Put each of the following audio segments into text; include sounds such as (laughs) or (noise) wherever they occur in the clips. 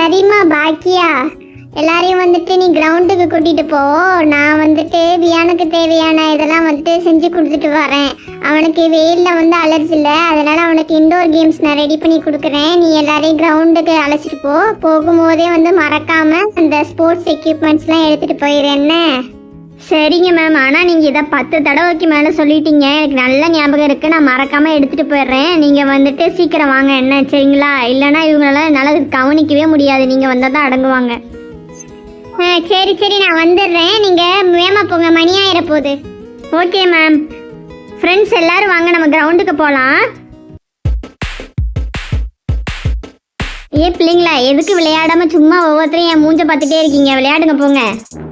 சரிம்மா பாக்கியா. எல்லாரையும் வந்துட்டு நீ கிரவுண்டுக்கு கூட்டிட்டு போ. நான் வந்துட்டு வியானுக்கு தேவையான இதெல்லாம் வந்துட்டு செஞ்சு கொடுத்துட்டு வரேன். அவனுக்கு வெயிலில் வந்து அலர்ஜி இல்லை. அதனால அவனுக்கு இண்டோர் கேம்ஸ் நான் ரெடி பண்ணி கொடுக்குறேன். நீ எல்லாரையும் கிரவுண்டுக்கு அழைச்சிட்டு போ. போகும்போதே வந்து மறக்காம அந்த ஸ்போர்ட்ஸ் எக்யூப்மெண்ட்ஸ்லாம் எடுத்துட்டு போயிரு என்ன? சரிங்க மேம். ஆனால் நீங்கள் இதை பத்து தடவைக்கு மேலே சொல்லிட்டீங்க. எனக்கு நல்ல ஞாபகம் இருக்குது நான் மறக்காமல் எடுத்துகிட்டு போயிடுறேன். நீங்கள் வந்துட்டு சீக்கிரம் வாங்க. என்ன சரிங்களா? இல்லைன்னா இவங்களால என்னால் கவனிக்கவே முடியாது. நீங்கள் வந்தால் தான் அடங்குவாங்க. ஆ சரி சரி. நான் வந்துடுறேன். நீங்கள் வேமா போங்க. மணி ஆயிர போகுது ஓகே மேம். ஃப்ரெண்ட்ஸ் எல்லோரும் வாங்க. நம்ம கிரவுண்டுக்கு போகலாம் ஏ பிள்ளைங்களா எதுக்கு விளையாடாம சும்மா ஒவ்வொருத்தரும் என் மூஞ்ச பார்த்துட்டே இருக்கீங்க? விளையாடுங்க போங்க.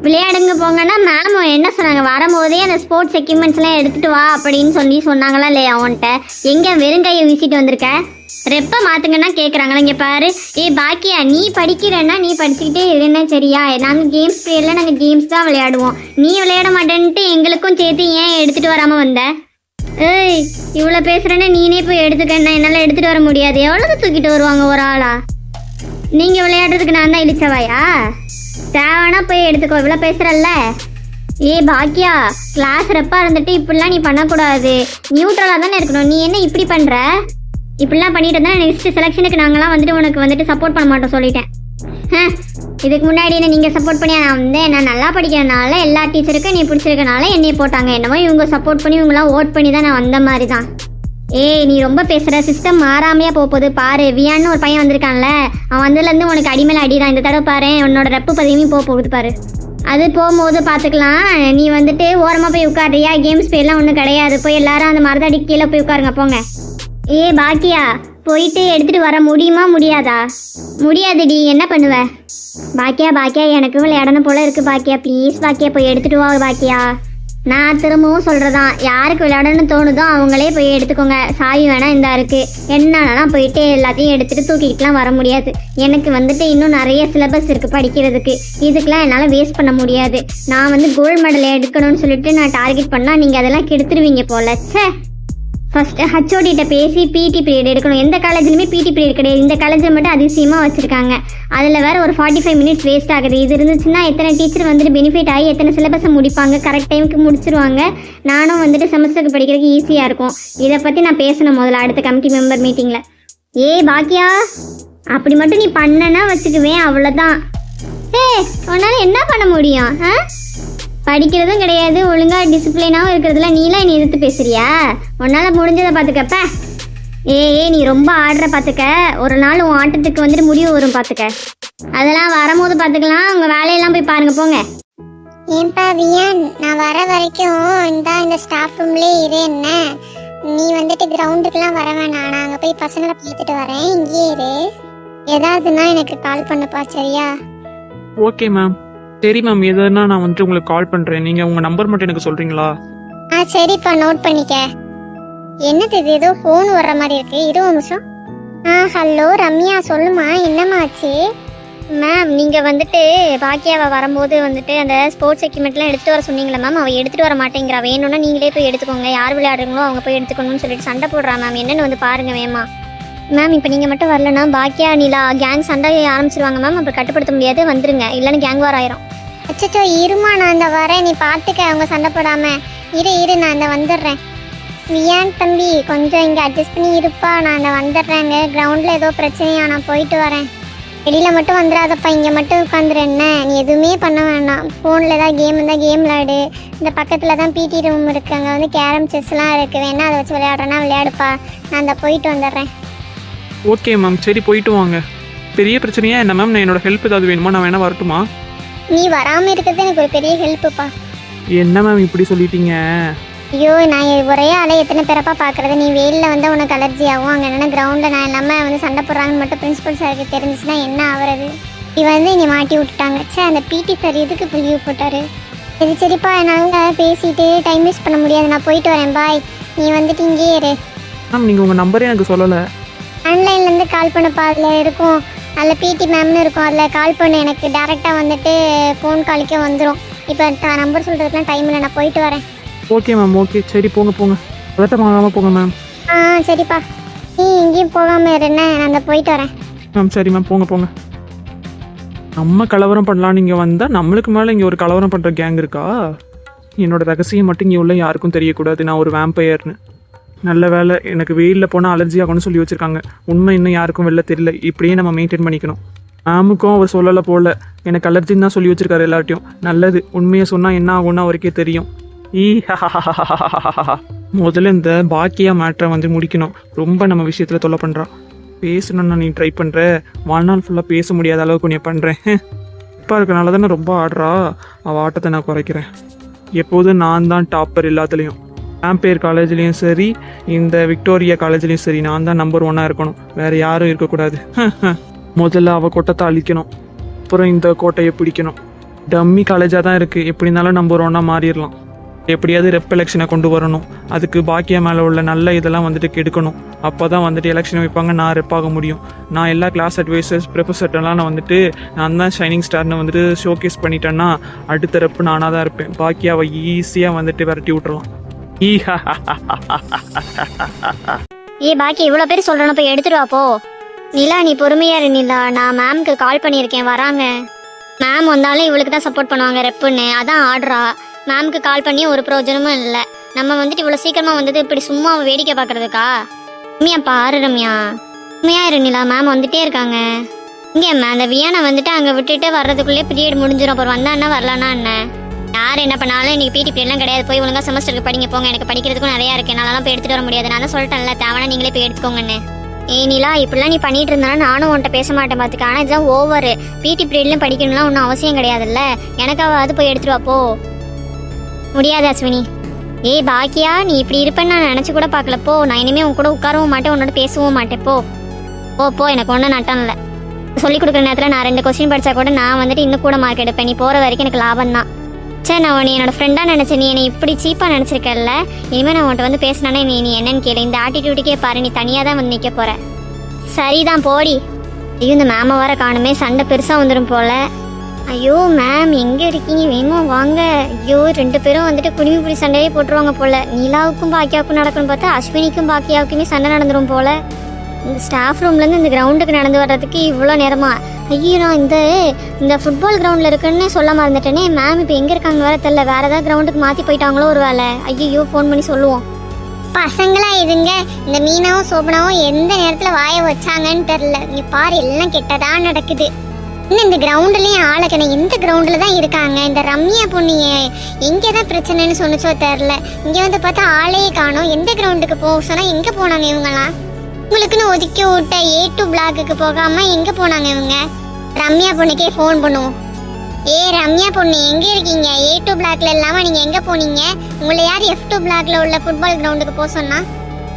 விளையாடுங்க போங்கன்னா மேம் என்ன சொன்னாங்க? வரும்போதே அந்த ஸ்போர்ட்ஸ் எக்யூப்மெண்ட்ஸ்லாம் எடுத்துட்டு வா அப்படின்னு சொல்லி சொன்னாங்களா இல்லையா அவன்கிட்ட? எங்கே வெறுங்கையை வீசிட்டு வந்திருக்க? ரெப்ப மாத்துங்கன்னா கேட்குறாங்களா இங்கே பாரு. ஏ பாக்கியா நீ படிக்கிறேன்னா நீ படிச்சுக்கிட்டே இருன்னா சரியா? நாங்கள் கேம்ஸ் பீரியட்ல நாங்கள் கேம்ஸ் தான் விளையாடுவோம். நீ விளையாட மாட்டேன்ட்டு எங்களுக்கும் சேர்த்து ஏன் எடுத்துட்டு வராமல் வந்த? ஏய் இவ்வளோ பேசுகிறேன்னா நீனே போய் எடுத்துக்கன்னா என்னால் எடுத்துகிட்டு வர முடியாது. எவ்வளோ தூக்கிட்டு வருவாங்க ஒரு ஆளா? நீங்கள் விளையாடுறதுக்கு நான் தான் இழிச்சவாயா தேவைன்னா போய் எடுத்துக்கோ இவ்வளோ பேசுகிறல்ல ஏ பாக்கியா கிளாஸ் ரெப்பாக இருந்துட்டு இப்படிலாம் நீ பண்ணக்கூடாது. நியூட்ரலாக தானே இருக்கணும். நீ என்ன இப்படி பண்ணுற இப்படிலாம் பண்ணிட்டு இருந்தா நெக்ஸ்ட் செலெக்ஷனுக்கு நாங்களாம் வந்துட்டு உனக்கு வந்துட்டு சப்போர்ட் பண்ண மாட்டோம் சொல்லிட்டேன். இதுக்கு முன்னாடி என்ன நீங்கள் சப்போர்ட் பண்ணி நான் வந்து நான் நல்லா படிக்கிறனால எல்லா டீச்சருக்கும் நீ பிடிச்சிருக்கனால என்னையை போட்டாங்க. என்னமோ இவங்க சப்போர்ட் பண்ணி இவங்களாம் ஓட் பண்ணி தான் நான் வந்த மாதிரி தான். ஏய் நீ ரொம்ப பேசுகிற சிஸ்டம் மாறாமையாக போகுது. பாரு வியான்னு ஒரு பையன் வந்திருக்கான்ல. அவன் வந்ததுலேருந்து உனக்கு அடிமேல அடிதான். இந்த தடவை பாரு உன்னோட ரெப்பு பதவியும் போக போகுது பாரு. அது போகும்போது பார்த்துக்கலாம் நீ வந்துட்டு ஓரமாக போய் உட்காடுறியா கேம்ஸ் பேர்லாம் ஒன்றும் கிடையாது. போய் எல்லாரும் அந்த மரத்தடி கீழே போய் உட்காருங்க போங்க. ஏ பாக்கியா போயிட்டு எடுத்துகிட்டு வர முடியுமா முடியாதா? முடியாதுடி. என்ன பண்ணுவ? பாக்கியா பாக்கியா எனக்கும் விளையாடணும் போல இருக்குது பாக்கியா. ப்ளீஸ் பாக்கியா போய் எடுத்துகிட்டு வா பாக்கியா. நான் திரும்பவும் சொல்கிறதான் யாருக்கு விளையாடணும்னு தோணுதோ அவங்களே போய் எடுத்துக்கோங்க. சாவி வேணாம் இந்த இருக்கு. என்னன்னா போயிட்டு எல்லாத்தையும் எடுத்துட்டு தூக்கிட்டுலாம் வர முடியாது. எனக்கு வந்துட்டு இன்னும் நிறைய சிலபஸ் இருக்கு படிக்கிறதுக்கு. இதுக்கெல்லாம் என்னால் வேஸ்ட் பண்ண முடியாது. நான் வந்து கோல்டு மெடல் எடுக்கணும்னு சொல்லிட்டு நான் டார்கெட் பண்ணால் நீங்கள் அதெல்லாம் கெடுத்துருவீங்க போல. சே ஃபஸ்ட்டு ஹச்ஓடிகிட்ட பேசி பிடி பீரியட் எடுக்கணும். எந்த காலேஜ்லையுமே பிடி பீரியட் கிடையாது. இந்த காலேஜில் மட்டும் அதிசயமாக வச்சுருக்காங்க. அதில் வேறு ஒரு ஃபார்ட்டி ஃபைவ் மினிட்ஸ் வேஸ்ட் ஆகுது. இது இருந்துச்சுன்னா எத்தனை டீச்சர் வந்துட்டு பெனிஃபிட் ஆகி எத்தனை சிலபஸை முடிப்பாங்க? கரெக்ட் டைமுக்கு முடிச்சிருவாங்க. நானும் வந்துட்டு செமஸ்டருக்கு படிக்கிறதுக்கு ஈஸியாக இருக்கும். இதை பற்றி நான் பேசணும் முதல்ல அடுத்த கமிட்டி மெம்பர் மீட்டிங்கில் ஏ பாக்கியா அப்படி மட்டும் நீ பண்ணனா வச்சுக்குவேன் அவ்வளோதான் ஏ உன்னால் என்ன பண்ண முடியும்? ஆ? படிக்கிறதும் கிடையாது ஒழுங்கா டிசிப்ளினாகவும் இருக்கிறதுல நீலாம் என்னை எதிர்த்து பேசுறியா? உன்னால் முடிஞ்சதை பார்த்துக்கப்ப ஏ ஏ நீ ரொம்ப ஆடுற பார்த்துக்க ஒரு நாள் உன் ஆட்டத்துக்கு வந்துட்டு முடிவு வரும் பார்த்துக்க அதெல்லாம் வரும்போது பார்த்துக்கலாம் உங்கள் வேலையெல்லாம் போய் பாருங்க போங்க. ஏன்பா வியான் நான் வர வரைக்கும் இந்த இந்த ஸ்டாஃப் ரூம்லேயே இரு என்ன? நீ வந்துட்டு கிரவுண்டுக்குலாம் வர வேணாம். நான் அங்கே போய் பசங்களை பார்த்துட்டு வரேன். இங்கேயே இரு. ஏதாவதுன்னா எனக்கு கால் பண்ணுப்பா சரியா? ஓகே மேம் சரி மேம் எதுனா நான் வந்துட்டு உங்களுக்கு கால் பண்ணுறேன் நீங்கள் உங்கள் நம்பர் மட்டும் எனக்கு சொல்கிறீங்களா ஆ சரிப்பா நோட் பண்ணிக்க. என்னது இது? ஏதோ ஃபோன் வர்ற மாதிரி இருக்கு. இரு ஒரு நிமிஷம். ஆ ஹலோ ரம்யா சொல்லுமா என்னம்மா ஆச்சு? மேம் நீங்கள் வந்துட்டு பாக்கியாவை வரும்போது வந்துட்டு அந்த ஸ்போர்ட்ஸ் எக்யூப்மெண்ட்லாம் எடுத்துகிட்டு வர சொன்னீங்களா மேம் அவள் எடுத்துட்டு வர மாட்டேங்கிறா. வேணும்னா நீங்களே போய் எடுத்துக்கோங்க. யார் விளையாடுறீங்களோ அவங்க போய் எடுத்துக்கணும்னு சொல்லிட்டு சண்டை போடுறா மேம் என்னன்னு வந்து பாருங்க வேமா. மேம் இப்போ நீங்கள் மட்டும் வரலனா பாக்கியா நீலா கேங் சண்டை ஆரம்பிச்சிருவாங்க மேம் அப்புறம் கட்டுப்படுத்த முடியாது. வந்துருங்க. இல்லைன்னு கேங் வார் ஆயிரும். அச்சச்சோ இருமா நான் இந்த வரேன். நீ பார்த்துக்க அவங்க சண்டை போடாம. இரு இரு. நான் இந்த வந்துடுறேன். வியான் தம்பி? கொஞ்சம் இங்கே அட்ஜஸ்ட் பண்ணி இருப்பா. நான் இந்த வந்துடுறேங்க. கிரவுண்டில் ஏதோ பிரச்சனையா நான் போயிட்டு வரேன். வெளியில் மட்டும் வந்துடாதப்பா. இங்கே மட்டும் உட்காந்துரு என்ன? நீ எதுவுமே பண்ண வேணாம். ஃபோனில் ஏதாவது கேம் இருந்தால் கேம் விளையாடு. இந்த பக்கத்தில் தான் பிடி ரூம் இருக்குது அங்கே வந்து கேரம் செஸ்லாம் இருக்குது வேணா அதை வச்சு விளையாடுறேன்னா விளையாடுப்பா. நான் அந்த போயிட்டு வந்துடுறேன். ஓகே மேம் சரி போயிட்டு வாங்க. பெரிய பிரச்சனையா என்ன மேம்? நான் என்னோட ஹெல்ப் ஏதாவது வேணுமா? நான் வேணா வரட்டுமா? நீ வராமல் இருக்கிறது எனக்கு ஒரு பெரிய ஹெல்ப்புப்பா என்ன மேம் இப்படி சொல்லிட்டீங்க? ஐயோ நான் ஒரே ஆளை எத்தனை பேரப்பா பார்க்கறது? நீ வெயிலில் வந்து உனக்கு அலர்ஜி ஆகும். அங்கே என்னென்ன கிரவுண்டில் நான் இல்லாமல் வந்து சண்டை போடுறாங்கன்னு மட்டும் பிரின்சிபல் சாருக்கு தெரிஞ்சுச்சுன்னா என்ன ஆகுறது? நீ வந்து என்னை மாட்டி விட்டுட்டாங்க. சே அந்த பிடி சார் எதுக்கு இப்படி லீவ் போட்டாரு? சரி சரிப்பா என்னால் பேசிட்டு டைம் வேஸ்ட் பண்ண முடியாது. நான் போயிட்டு வரேன். பாய் நீ வந்துட்டு இங்கேயே இரு. மேம் நீங்கள் உங்கள் நம்பரே எனக்கு சொல்லலை. ஆன்லைன்லேருந்து கால் பண்ணப்பா அதில் இருக்கும். அதில் பிடி மேம்னு இருக்கும். அதில் கால் பண்ணு. எனக்கு டேரெக்டாக வந்துட்டு ஃபோன் காலிக்கே வந்துடும் இப்போ நம்பர் சொல்கிறதுக்குலாம் டைம் இல்லை. நான் போயிட்டு வரேன். ஓகே மேம் ஓகே சரி போங்க போங்க. பதட்டம் வாங்காமல் போங்க மேம் ஆ சரிப்பா. நீ எங்கேயும் போகாமல் இருண்ணே நான் அந்த போயிட்டு வரேன். மேம் சரி மேம் போங்க போங்க. நம்ம கலவரம் பண்ணலான்னு இங்கே வந்தால் நம்மளுக்கு மேலே இங்கே ஒரு கலவரம் பண்ணுற கேங் இருக்கா? என்னோட ரகசியம் மட்டும் இங்கே உள்ள யாருக்கும் தெரியக்கூடாது. நான் ஒரு வேம்பயர்னு நல்ல வேலை. எனக்கு வெயிலில் போனால் அலர்ஜி ஆகும்னு சொல்லி வச்சுருக்காங்க. உண்மை இன்னும் யாருக்கும் வெளில தெரியல. இப்படியே நம்ம மெயின்டைன் பண்ணிக்கணும். மேமுக்கும் அவர் சொல்லலை போல. எனக்கு அலர்ஜின்னு தான் சொல்லி வச்சுருக்காரு எல்லார்ட்டையும். நல்லது. உண்மையை சொன்னால் என்ன ஆகும்னு அவருக்கே தெரியும். ஈ முதல்ல இந்த பாக்கியா மேட்ரை வந்து முடிக்கணும். ரொம்ப நம்ம விஷயத்தில் தொல்லை பண்ணுறான் பேசணும்னா நீ ட்ரை பண்ணுற வாழ்நாள் ஃபுல்லாக பேச முடியாத அளவுக்கு நீ பண்ணுறேன் இப்போ இருக்கனால தானே ரொம்ப ஆடுறா. அவள் ஆட்டத்தை நான் குறைக்கிறேன். எப்போதும் நான் தான் டாப்பர் எல்லாத்துலேயும். ஆம்பேர் காலேஜ்லேயும் சரி இந்த விக்டோரியா காலேஜ்லேயும் சரி நான் தான் நம்பர் ஒன்னாக இருக்கணும். வேறு யாரும் இருக்கக்கூடாது. (laughs) முதல்ல அவள் கோட்டத்தை அழிக்கணும். அப்புறம் இந்த கோட்டையை பிடிக்கணும். டம்மி காலேஜாக தான் இருக்குது எப்படி இருந்தாலும் நம்பர் ஒன்னாக மாறிடலாம். எப்படியாவது ரெப் எலெக்ஷனை கொண்டு வரணும். அதுக்கு பாக்கியா மேலே உள்ள நல்ல இதெல்லாம் வந்துட்டு கெடுக்கணும். அப்போ தான் வந்துட்டு எலெக்ஷன் வைப்பாங்க. நான் ரெப் ஆக முடியும். நான் எல்லா கிளாஸ் அட்வைசர்ஸ் ப்ரொஃபஸர்ட்டெல்லாம் நான் வந்துட்டு நான் தான் ஷைனிங் ஸ்டார்னு வந்துட்டு ஷோகேஸ் பண்ணிட்டேன்னா அடுத்த ரெப்பு நானாக தான் இருப்பேன். பாக்கியாவை ஈஸியாக வந்துட்டு விரட்டி விட்டுறலாம். ஏ பாக்கி இவ்வளோ பேர் சொல்கிறேன்னு போய் எடுத்துட்டு வா போ. நிலா நீ பொறுமையா இரு நிலா. நான் மேம்க்கு கால் பண்ணியிருக்கேன் வராங்க. மேம் வந்தாலும் இவளுக்கு தான் சப்போர்ட் பண்ணுவாங்க ரெப்புன்னு. அதான் ஆடுறா மேம்க்கு கால் பண்ணி ஒரு பிரயோஜனமும் இல்லை. நம்ம வந்துட்டு இவ்வளோ சீக்கிரமாக வந்தது இப்படி சும்மா வேடிக்கை பார்க்கறதுக்கா? ரம்யா பாரு ரம்யா. உண்மையா இரு நிலா. மேம் வந்துட்டே இருக்காங்க. இங்கே அந்த வியானை வந்துட்டு அங்கே விட்டுட்டு வர்றதுக்குள்ளே பீரியட் முடிஞ்சிடும் அப்புறம் வந்தா என்ன வரலான்னா என்ன? யார் என்ன பண்ணாலும் இன்னைக்கு பிடி பீரியட்லாம் கிடையாது. போய் ஒழுங்காக செமஸ்டருக்கு படிங்க போங்க. எனக்கு படிக்கிறதுக்கும் நிறையா இருக்கு. என்னாலலாம் போய் எடுத்துட்டு வர முடியாது. நான் தான் சொல்லிட்டேன்ல தேவனா நீங்களே போய் எடுத்துக்கோங்கன்னு. ஏ நிலா இப்படிலாம் நீ பண்ணிட்டு இருந்தா நானும் உன்கிட்ட பேச மாட்டேன் பார்த்துக்க ஆனால் இதுதான் ஓவர் பிடி பீரியட்லையும் படிக்கணும்லாம் ஒன்றும் அவசியம் கிடையாதுல்ல. எனக்காவது போய் எடுத்துட்டு வாப்போ போ. முடியாது அஸ்வினி. ஏய் பாக்கியா நீ இப்படி இருப்பேன்னு நான் நினச்சி கூட பார்க்கல. போ. நான் இனிமேல் உன் கூட உட்காரவும் மாட்டேன் உன்னோட பேசவும் மாட்டேன். போ. போ போ. எனக்கு ஒன்றும் நட்டம் இல்லை. சொல்லிக் கொடுக்குற நேரத்தில் நான் ரெண்டு கொஸ்டின் படித்தா கூட நான் வந்துட்டு இன்னும் கூட மார்க் எடுப்பேன். நீ போகிற வரைக்கும் எனக்கு லாபம் தான் சே நான் உன்னை என்னோட ஃப்ரெண்டாக நினச்சேன் நீ என்னை இப்படி சீப்பாக நினச்சிருக்கல இனிமேல் நான் உன்கிட்ட வந்து பேசினானே நீ நீ என்னன்னு கேளு. இந்த ஆட்டிடியூடுக்கே பாரு நீ தனியாக தான் வந்து நிற்க போகிற சரிதான் போடி. ஐயோ இந்த மேமை வர காணுமே. சண்டை பெருசாக வந்துடும் போல. ஐயோ மேம் எங்கே இருக்கீங்க? வேணுமா வாங்க. ஐயோ ரெண்டு பேரும் வந்துட்டு குடிமி புடி சண்டையே போட்டுருவாங்க போல. நீலாவுக்கும் பாக்கியாவுக்கும் நடக்கணும் பார்த்தா அஸ்வினிக்கும் பாக்கியாவுக்குமே சண்டை நடந்துடும் போல. இந்த ஸ்டாஃப் ரூம்லேருந்து இந்த கிரவுண்டுக்கு நடந்து வர்றதுக்கு இவ்வளோ நேரமா? ஐயோ நான் இந்த இந்த ஃபுட்பால் கிரவுண்டில் இருக்குன்னு சொல்ல மறந்துட்டேனே மேம் இப்போ எங்கே இருக்காங்க வேற தெரில வேறு ஏதாவது கிரவுண்டுக்கு மாற்றி போயிட்டாங்களோ ஒரு வேலை ஐயோ ஃபோன் பண்ணி சொல்லுவோம். பசங்களா இதுங்க இந்த மீனாவும் சோபனாவும் எந்த நேரத்தில் வாயை வச்சாங்கன்னு தெரில இங்கே பாரு எல்லாம் கெட்டதான் நடக்குது. இன்னும் இந்த கிரவுண்டுலேயும் ஆளக்கணும் எந்த கிரவுண்டில் தான் இருக்காங்க? இந்த ரம்யா பொண்ணிய எங்கே தான் பிரச்சனைன்னு சொன்னுச்சோ தெரில இங்கே வந்து பார்த்தா ஆளே காணோம். எந்த கிரவுண்டுக்கு போக சொன்னால் எங்கே போனாங்க இவங்களாம் உங்களுக்குன்னு ஒதுக்கி விட்ட ஏ டூ பிளாக்குக்கு போகாம எங்கே போனாங்க இவங்க? ரம்யா பொண்ணுக்கே ஃபோன் பண்ணுவோம். ஏ ரம்யா பொண்ணு எங்கே இருக்கீங்க? ஏ டூ பிளாக்ல இல்லாமல் நீங்கள் எங்கே போனீங்க? உங்களை யார் எஃப் டூ பிளாக்ல உள்ள ஃபுட்பால் கிரவுண்டுக்கு போக சொன்னா?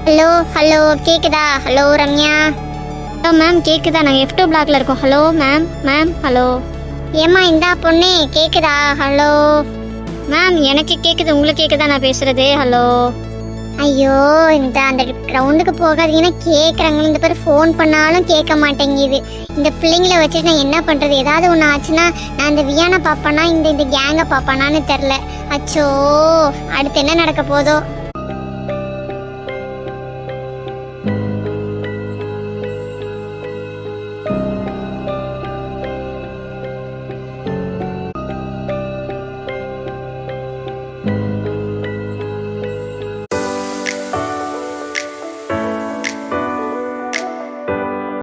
ஹலோ ஹலோ கேக்குதா? ஹலோ ரம்யா. ஹலோ மேம் கேக்குதா? நாங்கள் எஃப் டூ பிளாக்ல இருக்கோம். ஹலோ மேம் மேம் ஹலோ ஏம்மா இந்தா பொண்ணு கேக்குதா? ஹலோ மேம் எனக்கு கேக்குது உங்களுக்கு கேக்குதா நான் பேசுகிறது ஹலோ ஐயோ இந்த அந்த கிரவுண்டுக்கு போகாதீங்கன்னா கேட்குறாங்க இந்த பேர் ஃபோன் பண்ணாலும் கேட்க மாட்டேங்குது. இந்த பிள்ளைங்கள வச்சுட்டு நான் என்ன பண்ணுறது ஏதாவது ஒன்று ஆச்சுன்னா நான் இந்த வியானை பார்ப்பேனா இந்த இந்த கேங்கை பார்ப்பேனான்னு தெரில அச்சோ அடுத்து என்ன நடக்க போதோ?